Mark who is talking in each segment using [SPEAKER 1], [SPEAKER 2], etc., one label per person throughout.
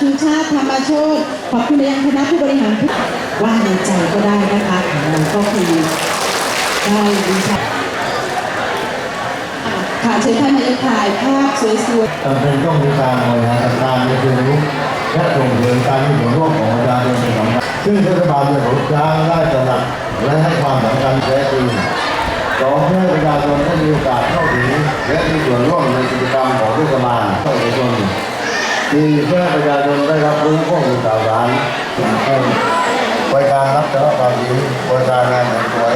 [SPEAKER 1] ชูชาติธรรมโชตขอบคุณยังคณะผู้บริหารทุกว่าในใจก็ได้นะคะของเราก็คือได้ดีค่ะค่ะเชิญท่านนายกถ่ายภาพสวยๆ
[SPEAKER 2] จำเป็นต้องมีการบริหารจัดการในเชิงรุกและส่งเสริมการมีส่วนร่วมของประชาชนเป็นสำคัญซึ่งเทศบาลเมืองของช้างได้ตระหนักและให้ความสำคัญแท้จริงสองเพื่อให้ประชาชนได้มีโอกาสเข้าถึงและมีส่วนร่วมในกิจกรรมของเทศบาลภาคเอกชน สี่เพื่อประชาชนได้รับรู้ข้อมูลข่าวสารสิ่งที่บริการรับสารภาพดีบริการงานแต่งสวย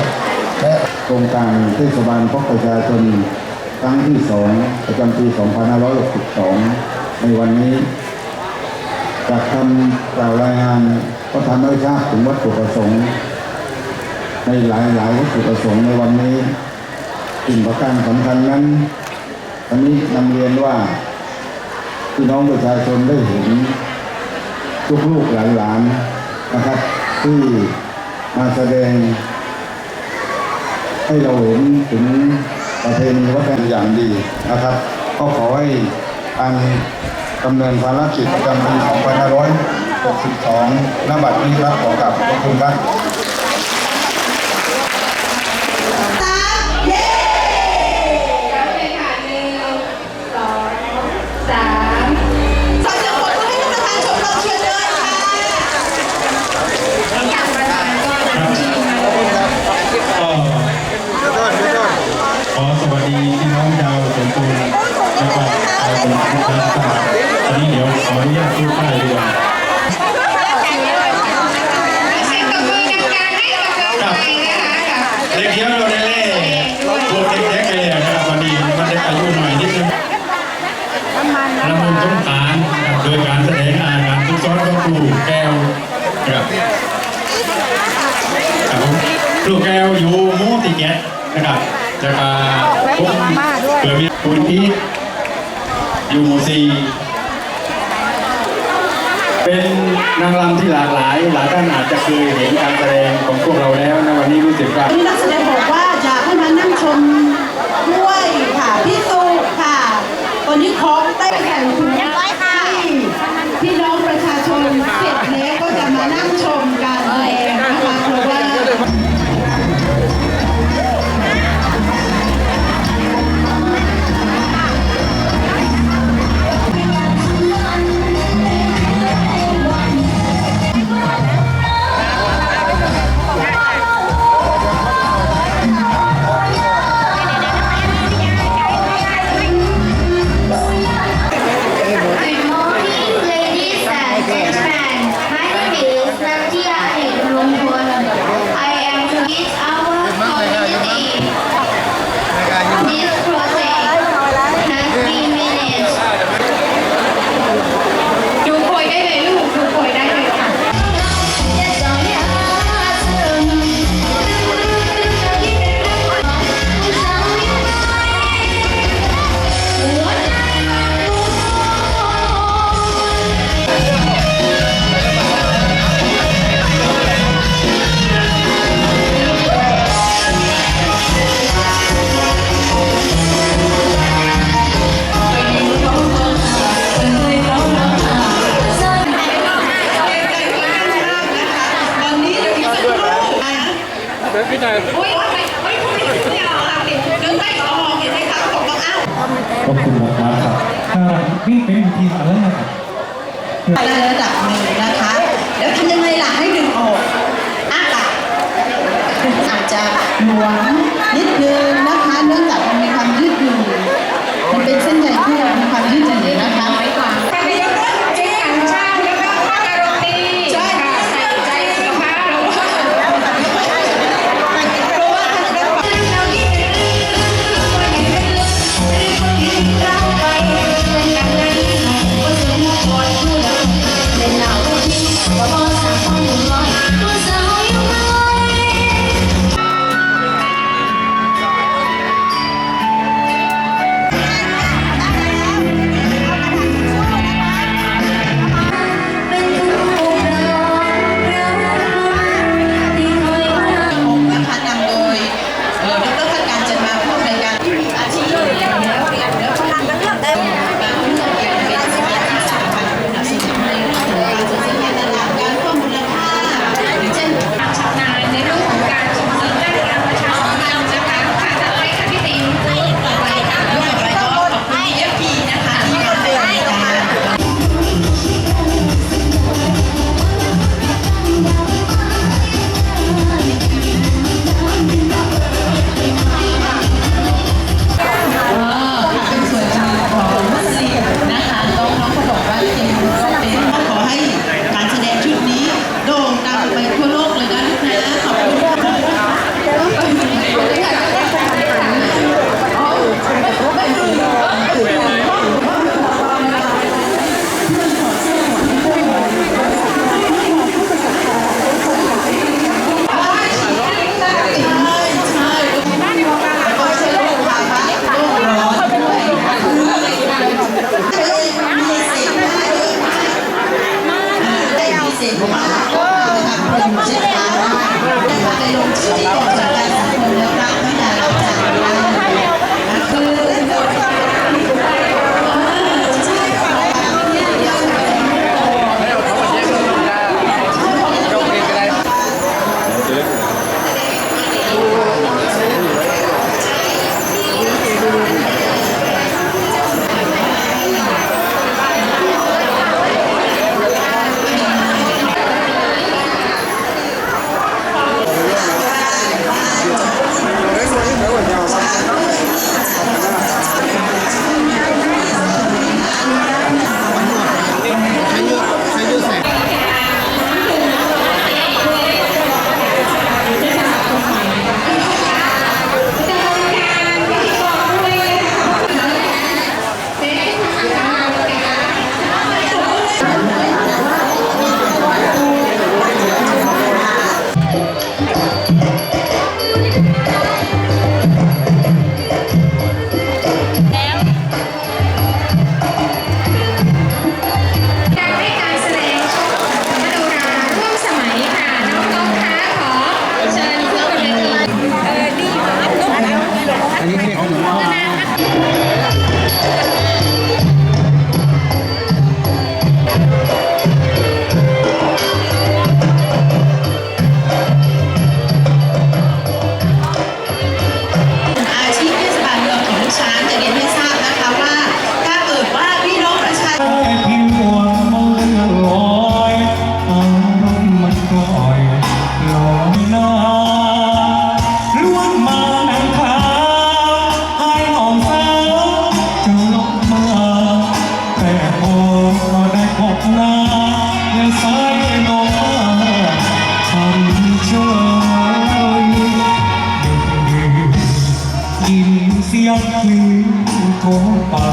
[SPEAKER 2] และ
[SPEAKER 3] โครงการเทศบาลพบประชาชนครั้งที่สองประจำปี 2562 ในวันนี้จากคำกล่าวรายงานก็ทำให้ทราบถึงวัตถุประสงค์ ในหลายหลายๆวัตถุประสงค์ในวันนี้สิ่งประการสำคัญนั้นอันนี้นำเรียนว่า พี่น้องประชาชนได้เห็นลูกๆหลานๆนะครับ ที่มาแสดง ให้เราเห็นถึงประเพณีวัฒนธรรมอย่างดีนะครับ ก็ขอให้การดำเนินภารกิจประจำปี2562ณบัดนี้ครับขอกราบขอบคุณครับ
[SPEAKER 1] ขออนุ
[SPEAKER 4] ญาตพูดป้ายดีกว่า
[SPEAKER 5] เสียงตบมือดังๆให้กับเราหน่อยนะคะ
[SPEAKER 4] เด็กเที่ยวเราได้เล่พวกเด็กๆเลยนะครับวันนี้มันได้อายุหน่อยนิดนึงละมุนสงขานครับโดยการแสดงอาการทุกซ้อนก็ครูแก้วครับครับผมครูแก้วอยู่หมูติแกะนะครับจะมาผมเกิดมีคุณพีทอยู่หมู่สี่ เป็นนางรำที่หลากหลาย หลายท่านอาจจะเคยเห็นการแสดงของพวกเราแล้วนะวันนี้รู้สึกว่า
[SPEAKER 1] วันนี้นักแสดงบอกว่าอยากให้มานั่งชมด้วยค่ะพี่สุค่ะ ตอนนี้ของได้แข่ง อุ้
[SPEAKER 5] ยไม่ไม่พูดไม่เอาเอาเด็กเดินไปขอมองเห็นไหมคะเขาบอกว่าอ้าว
[SPEAKER 4] ขอบคุณมากครับถ้าวิ่งเป็นทีมอะไรนะครับ
[SPEAKER 1] ไประดับหนึ่งนะคะแล้วทำยังไงล่ะให้ดึงออกอ้าปากอาจจะหลวมนิดนึง